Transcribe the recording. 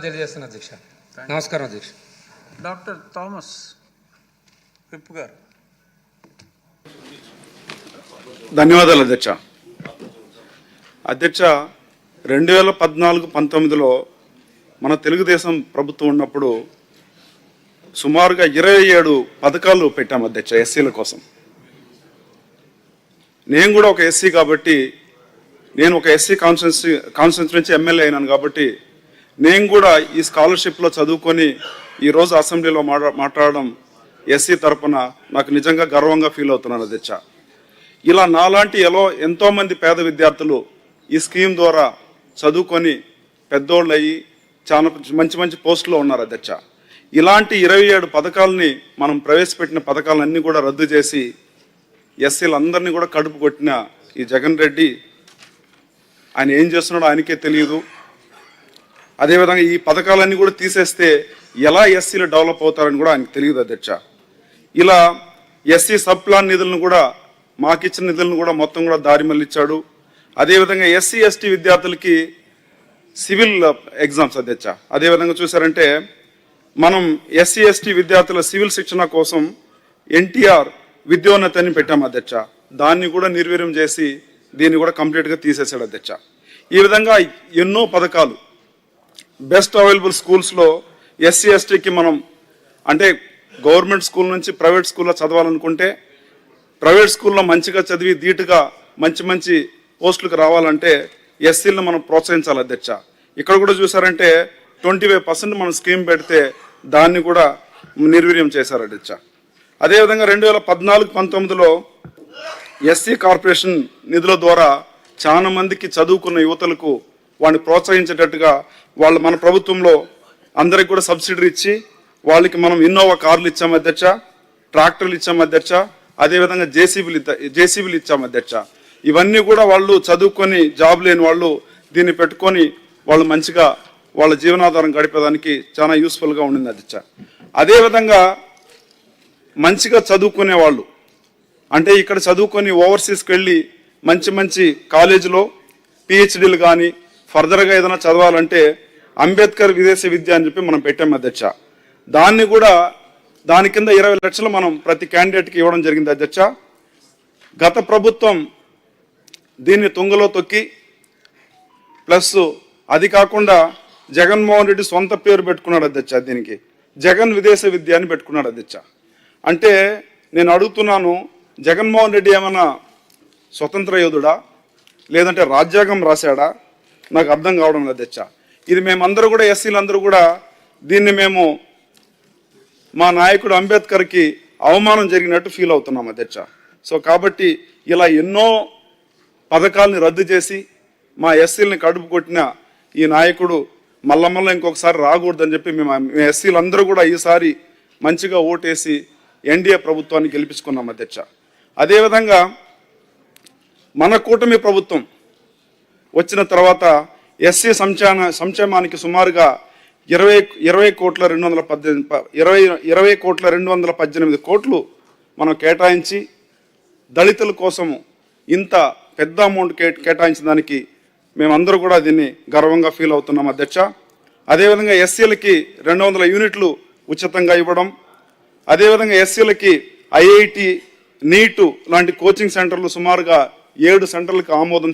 తెలియజేస్తున్నా అధ్యక్ష. నమస్కారం అధ్యక్ష. డాక్టర్ థామస్ విప్ గారు. ధన్యవాదాలు అధ్యక్ష. అధ్యక్ష రెండు వేల పద్నాలుగు పంతొమ్మిదిలో మన తెలుగుదేశం ప్రభుత్వం ఉన్నప్పుడు సుమారుగా ఇరవై ఏడు పథకాలు పెట్టాం అధ్యక్ష ఎస్సీల కోసం. నేను కూడా ఒక ఎస్సీ కాబట్టి నేను ఒక ఎస్సీ కాన్స్టిట్యున్సీ కాన్స్టిట్యున్సీ నుంచి ఎమ్మెల్యే అయినాను కాబట్టి నేను కూడా ఈ స్కాలర్షిప్లో చదువుకొని ఈరోజు అసెంబ్లీలో మాట్లా మాట్లాడడం ఎస్సీ తరపున నాకు నిజంగా గర్వంగా ఫీల్ అవుతున్నాను అధ్యక్ష. ఇలా నాలాంటి ఎలో ఎంతోమంది పేద విద్యార్థులు ఈ స్కీమ్ ద్వారా చదువుకొని పెద్దోళ్ళు అయ్యి చాలా మంచి మంచి పోస్టులో ఉన్నారు అధ్యక్ష. ఇలాంటి ఇరవై ఏడు పథకాలని మనం ప్రవేశపెట్టిన పథకాలన్నీ కూడా రద్దు చేసి ఎస్సీలందరినీ కూడా కడుపు కొట్టిన ఈ జగన్ రెడ్డి ఆయన ఏం చేస్తున్నాడో ఆయనకే తెలియదు. అదేవిధంగా ఈ పథకాలన్నీ కూడా తీసేస్తే ఎలా ఎస్సీలు డెవలప్ అవుతారని కూడా ఆయనకు తెలియదు అధ్యక్ష. ఇలా ఎస్సీ సబ్ ప్లాన్ నిధులను కూడా మాకిచ్చిన నిధులను కూడా మొత్తం కూడా దారి మళ్ళించాడు అదేవిధంగా ఎస్సీ ఎస్టీ విద్యార్థులకి సివిల్ ఎగ్జామ్స్ అధ్యక్ష. అదేవిధంగా చూసారంటే మనం ఎస్సీ ఎస్టీ విద్యార్థుల సివిల్ శిక్షణ కోసం ఎన్టీఆర్ విద్యోన్నతి అని పెట్టాం అధ్యక్ష. దాన్ని కూడా నిర్వీర్యం చేసి దీన్ని కూడా కంప్లీట్గా తీసేశాడు అధ్యక్ష. ఈ విధంగా ఎన్నో పథకాలు బెస్ట్ అవైలబుల్ స్కూల్స్లో ఎస్సీ ఎస్టీకి మనం అంటే గవర్నమెంట్ స్కూల్ నుంచి ప్రైవేట్ స్కూల్లో చదవాలనుకుంటే ప్రైవేట్ స్కూల్లో మంచిగా చదివి ధీటుగా మంచి మంచి పోస్టులకు రావాలంటే ఎస్సీలను మనం ప్రోత్సహించాలి అధ్యక్ష. ఇక్కడ కూడా చూసారంటే ట్వంటీ ఫైవ్ పర్సెంట్ మనం స్కీమ్ పెడితే దాన్ని కూడా నిర్వీర్యం చేశారు అధ్యక్ష. అదేవిధంగా రెండు వేల పద్నాలుగు పంతొమ్మిదిలో ఎస్సీ కార్పొరేషన్ నిధుల ద్వారా చాలా మందికి చదువుకున్న యువతలకు వాడిని ప్రోత్సహించేటట్టుగా వాళ్ళు మన ప్రభుత్వంలో అందరికి కూడా సబ్సిడీ ఇచ్చి వాళ్ళకి మనం ఇన్నోవా కార్లు ఇచ్చాం అధ్యక్ష ట్రాక్టర్లు ఇచ్చాం అధ్యక్ష అదేవిధంగా జేసీబీలు జేసీబీలు ఇచ్చాం అధ్యక్ష. ఇవన్నీ కూడా వాళ్ళు చదువుకొని జాబ్ లేని వాళ్ళు దీన్ని పెట్టుకొని వాళ్ళు మంచిగా వాళ్ళ జీవనాధారం గడిపేదానికి చాలా యూస్ఫుల్గా ఉండింది అధ్యక్ష. అదేవిధంగా మంచిగా చదువుకునే వాళ్ళు అంటే ఇక్కడ చదువుకొని ఓవర్సీస్కి వెళ్ళి మంచి మంచి కాలేజీలో పిహెచ్డీలు కానీ ఫర్దర్గా ఏదైనా చదవాలంటే అంబేద్కర్ విదేశీ విద్య అని చెప్పి మనం పెట్టాం అధ్యక్ష. దాన్ని కూడా దాని కింద ఇరవై లక్షలు మనం ప్రతి క్యాండిడేట్కి ఇవ్వడం జరిగింది అధ్యక్ష. గత ప్రభుత్వం దీన్ని తుంగలో తొక్కి ప్లస్ అది కాకుండా జగన్మోహన్ రెడ్డి సొంత పేరు పెట్టుకున్నాడు అధ్యక్ష దీనికి. జగన్ విదేశ విద్య అని పెట్టుకున్నాడు అధ్యక్ష. అంటే నేను అడుగుతున్నాను జగన్మోహన్ రెడ్డి ఏమైనా స్వతంత్ర యోధుడా? లేదంటే రాజ్యాంగం రాశాడా? నాకు అర్థం కావడం లేదు అధ్యక్ష ఇది మేమందరూ కూడా ఎస్సీలందరూ కూడా దీన్ని మేము మా నాయకుడు అంబేద్కర్కి అవమానం జరిగినట్టు ఫీల్ అవుతున్నాం అధ్యక్ష సో కాబట్టి ఇలా ఎన్నో పథకాలని రద్దు చేసి మా ఎస్సీలని కడుపు కొట్టిన ఈ నాయకుడు మల్ల మల్ల ఇంకొకసారి రాకూడదని చెప్పి మేము మేము ఎస్సీలందరూ కూడా ఈసారి మంచిగా ఓటేసి ఎన్డీఏ ప్రభుత్వాన్ని గెలిపించుకున్నాం అధ్యక్ష అదేవిధంగా మన కూటమి ప్రభుత్వం వచ్చిన తర్వాత ఎస్సీ సంక్షేమ సంక్షేమానికి సుమారుగా ఇరవై ఇరవై కోట్ల రెండు వందల పద్దెనిమిది ఇరవై ఇరవై కోట్ల రెండు వందల పద్దెనిమిది కోట్లు మనం కేటాయించి దళితుల కోసము ఇంత పెద్ద అమౌంట్ కే కేటాయించిన దానికి మేమందరూ కూడా దీన్ని గర్వంగా ఫీల్ అవుతున్నాం అధ్యక్ష. అదేవిధంగా ఎస్సీలకి రెండు వందల యూనిట్లు ఉచితంగా ఇవ్వడం అదేవిధంగా ఎస్సీలకి ఐఐటి నీటు లాంటి కోచింగ్ సెంటర్లు సుమారుగా ఏడు సెంటర్లకు ఆమోదం